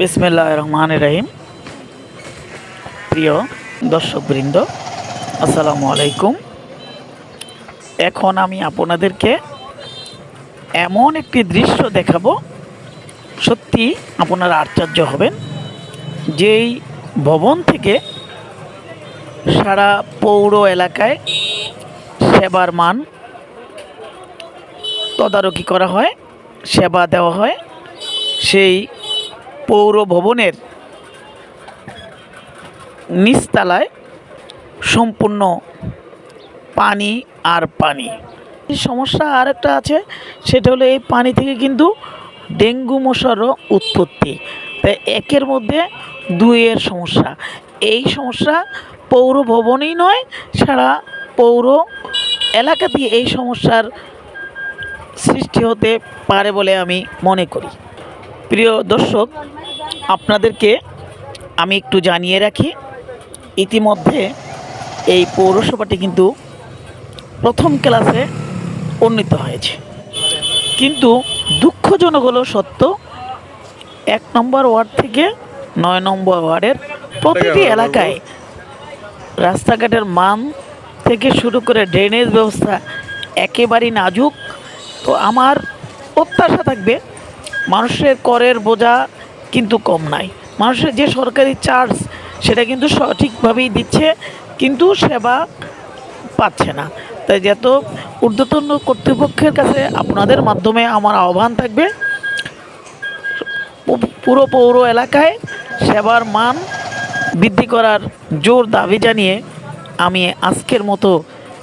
বিসমিল্লাহ রহমান রহিম। প্রিয় দর্শকবৃন্দ, আসসালামু আলাইকুম। এখন আমি আপনাদেরকে এমন একটি দৃশ্য দেখাবো। সত্যি আপনারা আশ্চর্য হবেন। যেই ভবন থেকে সারা পৌর এলাকায় সেবার মান তদারকি করা হয়, সেবা দেওয়া হয়, সেই পৌর ভবনের নিচতলায় সম্পূর্ণ পানি আর পানি। সমস্যা আর একটা আছে, সেটা হলো এই পানি থেকে কিন্তু ডেঙ্গু মশারও উৎপত্তি। তাই একের মধ্যে দুইয়ের সমস্যা। এই সমস্যা পৌর ভবনেই নয়, সারা পৌর এলাকাতেই এই সমস্যার সৃষ্টি হতে পারে বলে আমি মনে করি। প্রিয় দর্শক আপনাদেরকে আমি একটু জানিয়ে রাখি, ইতিমধ্যে এই পৌরসভাটি কিন্তু প্রথম ক্লাসে উন্নীত হয়েছে। কিন্তু দুঃখজনক হলো সত্য, এক নম্বর ওয়ার্ড থেকে নয় নম্বর ওয়ার্ডের প্রতিটি এলাকায় রাস্তাঘাটের মান থেকে শুরু করে ড্রেনেজ ব্যবস্থা একেবারেই নাজুক। তো আমার প্রত্যাশা থাকবে, মানুষের করের বোঝা কিন্তু কম নাই। মানুষের যে সরকারি চার্জ সেটা কিন্তু সঠিকভাবেই দিচ্ছে, কিন্তু সেবা পাচ্ছে না। তাই যত ঊর্ধ্বতন কর্তৃপক্ষের কাছে আপনাদের মাধ্যমে আমার আহ্বান থাকবে পুরো পৌর এলাকায় সেবার মান বৃদ্ধি করার জোর দাবি জানিয়ে আমি আজকের মতো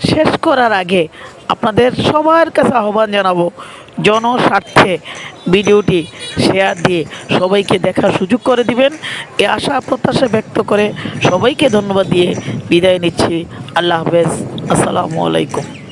শেষ করার আগে আপনাদের সবার কাছে আহ্বান জানাব, জনস্বার্থে ভিডিওটি শেয়ার দিয়ে সবাইকে দেখার সুযোগ করে দিবেন। এ আশা, প্রত্যাশা ব্যক্ত করে সবাইকে ধন্যবাদ দিয়ে বিদায় নিচ্ছি। আল্লাহ হাফেজ। আসসালামু আলাইকুম।